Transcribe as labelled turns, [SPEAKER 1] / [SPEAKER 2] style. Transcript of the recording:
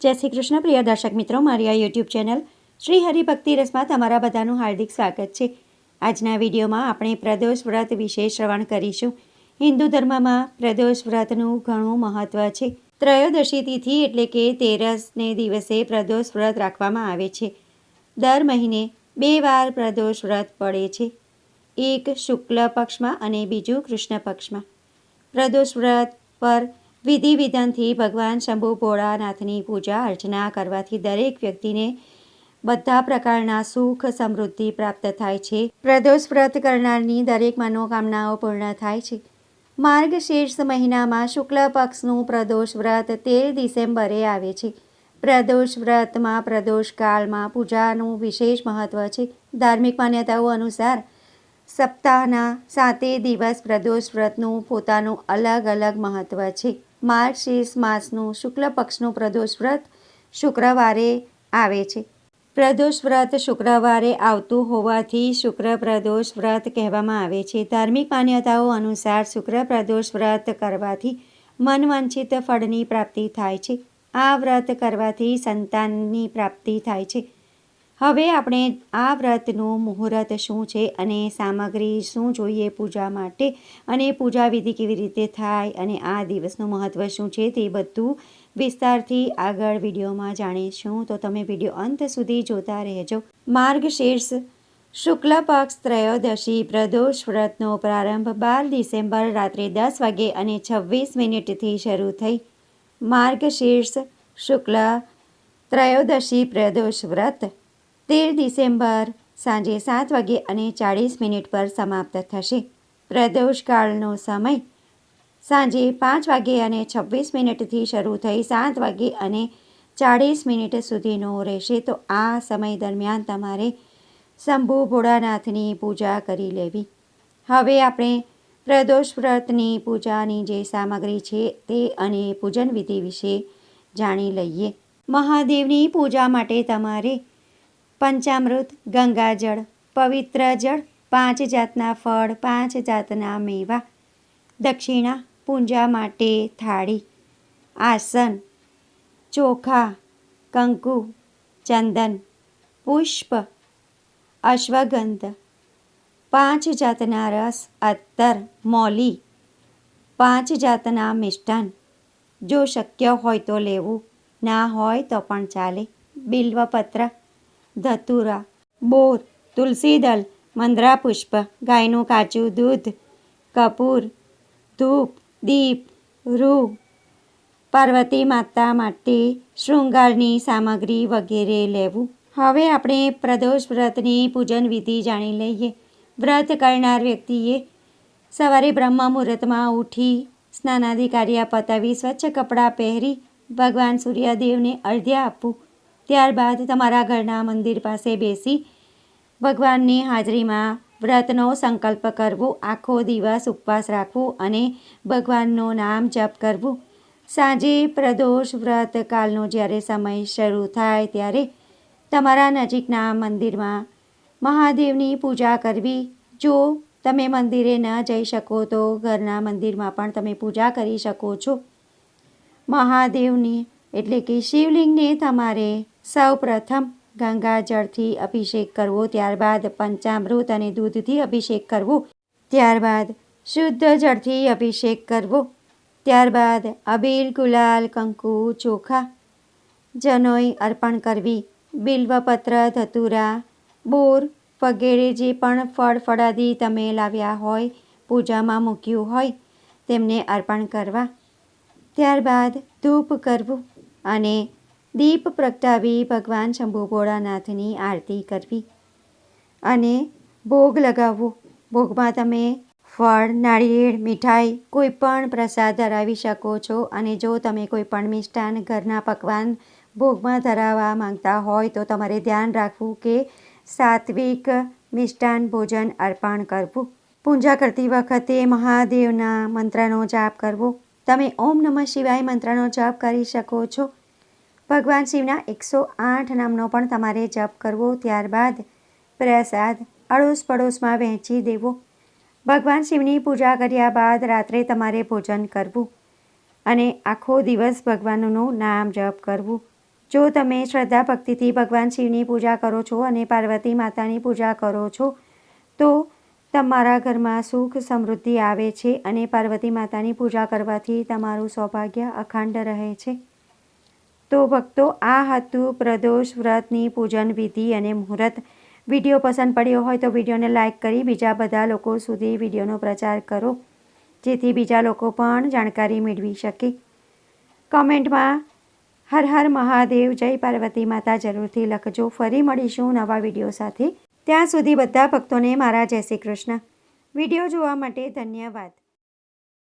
[SPEAKER 1] જય શ્રી કૃષ્ણ, પ્રિય દર્શક મિત્રો, મારી આ યુટ્યુબ ચેનલ શ્રી હરિભક્તિ રસમાં તમારા બધાનું હાર્દિક સ્વાગત છે. આજના વિડીયોમાં આપણે પ્રદોષ વ્રત વિશે શ્રવણ કરીશું. હિન્દુ ધર્મમાં પ્રદોષ વ્રતનું ઘણું મહત્ત્વ છે. ત્રયોદશી તિથિ એટલે કે તેરસને દિવસે પ્રદોષ વ્રત રાખવામાં આવે છે. દર મહિને બે વાર પ્રદોષ વ્રત પડે છે. એક શુક્લ પક્ષમાં અને બીજું કૃષ્ણ પક્ષમાં. પ્રદોષ વ્રત પર વિધિ વિધાનથી ભગવાન શંભુ ભોળાનાથની પૂજા અર્ચના કરવાથી દરેક વ્યક્તિને બધા પ્રકારના સુખ સમૃદ્ધિ પ્રાપ્ત થાય છે. પ્રદોષ વ્રત કરનારની દરેક મનોકામનાઓ પૂર્ણ થાય છે. માર્ગશીર્ષ મહિનામાં શુક્લ પક્ષનું પ્રદોષ વ્રત તેર ડિસેમ્બરે આવે છે. પ્રદોષ વ્રતમાં પ્રદોષકાળમાં પૂજાનું વિશેષ મહત્ત્વ છે. ધાર્મિક માન્યતાઓ અનુસાર સપ્તાહના સાતે દિવસ પ્રદોષ વ્રતનું પોતાનું અલગ અલગ મહત્ત્વ છે. માર્ગશીર્ષ માસનું શુક્લ પક્ષનું પ્રદોષ વ્રત શુક્રવારે આવે છે. પ્રદોષ વ્રત શુક્રવારે આવતું હોવાથી શુક્ર પ્રદોષ વ્રત કહેવામાં આવે છે. ધાર્મિક માન્યતાઓ અનુસાર શુક્ર પ્રદોષ વ્રત કરવાથી મનવાંછિત ફળની પ્રાપ્તિ થાય છે. આ વ્રત કરવાથી સંતાનની પ્રાપ્તિ થાય છે. હવે આપણે આ વ્રતનું મુહૂર્ત શું છે અને સામગ્રી શું જોઈએ પૂજા માટે અને પૂજા વિધિ કેવી રીતે થાય અને આ દિવસનું મહત્ત્વ શું છે તે બધું વિસ્તારથી આગળ વિડીયોમાં જાણીશું. તો તમે વીડિયો અંત સુધી જોતા રહેજો. માર્ગશીર્ષ શુક્લ પક્ષ ત્રયોદશી, પ્રદોષ વ્રતનો પ્રારંભ બાર ડિસેમ્બર રાત્રે દસ વાગે અને છવ્વીસ મિનિટથી શરૂ થઈ. માર્ગશીર્ષ શુક્લ ત્રયોદશી, પ્રદોષ વ્રત. તેર ડિસેમ્બર સાંજે સાત વાગે અને ચાળીસ મિનિટ પર સમાપ્ત થશે. પ્રદોષકાળનો સમય સાંજે પાંચ વાગે અને છવ્વીસ મિનિટથી શરૂ થઈ સાત વાગે અને ચાળીસ મિનિટ સુધીનો રહેશે. તો આ સમય દરમિયાન તમારે શંભુ ભોળાનાથની પૂજા કરી લેવી. હવે આપણે પ્રદોષ વ્રતની પૂજાની જે સામગ્રી છે તે અને પૂજન વિધિ વિશે જાણી લઈએ. મહાદેવની પૂજા માટે તમારે પંચામૃત, ગંગાજળ, પવિત્ર જળ, પાંચ જાતના ફળ, પાંચ જાતના મેવા, દક્ષિણા, પૂજા માટે થાળી, આસન, ચોખા, કંકુ, ચંદન, પુષ્પ, અશ્વગંધ, પાંચ જાતના રસ અત્તર મોલી, પાંચ જાતના મિષ્ટાન જો શક્ય હોય તો લેવું, ના હોય તો પણ ચાલે. બિલ્વપત્ર ધતુરા, બોર તુલસીદલ મંદરા પુષ્પ, ગાયનું કાચું દૂધ, કપૂર, ધૂપ, દીપ, રૂ, પાર્વતી માતા માટે શૃંગારની સામગ્રી વગેરે લેવું. હવે આપણે પ્રદોષ વ્રતની પૂજન વિધિ જાણી લઈએ. વ્રત કરનાર વ્યક્તિએ સવારે બ્રહ્મ મુહૂર્તમાં ઉઠી સ્નાનાદિ પતાવી સ્વચ્છ કપડાં પહેરી ભગવાન સૂર્યદેવને અર્ધ્ય આપવું. ત્યારબાદ તમારા ઘરના મંદિર પાસે બેસી ભગવાનની હાજરીમાં વ્રતનો સંકલ્પ કરવો, આખો દિવસ ઉપવાસ રાખવું અને ભગવાનનું નામ જપ કરવું. સાંજે પ્રદોષ વ્રત કાલનો જ્યારે સમય શરૂ થાય ત્યારે તમારા નજીકના મંદિરમાં મહાદેવની પૂજા કરવી. જો તમે મંદિરે ન જઈ શકો તો ઘરના મંદિરમાં પણ તમે પૂજા કરી શકો છો. મહાદેવની એટલે કે શિવલિંગને તમારે સૌ પ્રથમ ગંગાજળથી અભિષેક કરવો, ત્યારબાદ પંચામૃત અને દૂધથી અભિષેક કરવો, ત્યારબાદ શુદ્ધ જળથી અભિષેક કરવો, ત્યારબાદ અબીલ ગુલાલ, કંકુ, ચોખા, જનોઈ અર્પણ કરવી, બિલ્વપત્ર, ધતુરા, બોર, વગેરે જે પણ ફળ ફળાદી તમે લાવ્યા હોય, પૂજામાં મૂક્યું હોય, તેમને અર્પણ કરવા. ત્યારબાદ ધૂપ કરવું અને દીપ પ્રગટાવી ભગવાન શંભુ ભોળાનાથની આરતી કરવી. અને ભોગ લગાવવો. ભોગમાં તમે ફળ, નાળિયેર, મીઠાઈ કોઈ પણ પ્રસાદ ધરાવી શકો છો અને જો તમે કોઈ પણ મિષ્ટાન ઘરના પકવાન ભોગમાં ધરાવવા માંગતા હોય તો તમારે ધ્યાન રાખવું કે સાત્વિક મિષ્ટાન ભોજન અર્પણ કરવું. પૂજા કરતી વખતે મહાદેવના મંત્રનો જાપ કરવો. તમે ઓમ નમઃ શિવાય મંત્રનો જાપ કરી શકો છો. ભગવાન શિવના એકસો આઠ નામનો પણ તમારે જપ કરવો, ત્યારબાદ પ્રસાદ અડોશ પડોશમાં વહેંચી દેવો. ભગવાન શિવની પૂજા કર્યા બાદ રાત્રે તમારે ભોજન કરવું અને આખો દિવસ ભગવાનનું નામ જપ કરવું. જો તમે શ્રદ્ધા ભક્તિથી ભગવાન શિવની પૂજા કરો છો અને પાર્વતી માતાની પૂજા કરો છો, તો તમારા ઘરમાં સુખ સમૃદ્ધિ આવે છે અને પાર્વતી માતાની પૂજા કરવાથી તમારું સૌભાગ્ય અખંડ રહે છે. તો ભક્તો, આ હતું પ્રદોષ વ્રતની પૂજન વિધિ અને મુહૂર્ત. વીડિયો પસંદ પડ્યો હોય તો વિડીયોને લાઇક કરી બીજા બધા લોકો સુધી વિડીયોનો પ્રચાર કરો, જેથી બીજા લોકો પણ જાણકારી મેળવી શકે. કમેન્ટમાં, હર હર મહાદેવ, જય પાર્વતી માતા, જરૂરથી લખજો. ફરી મળીશું નવા વીડિયો સાથે. ત્યાં સુધી બધા ભક્તોને મારા જય શ્રી કૃષ્ણ. વીડિયો જોવા માટે ધન્યવાદ.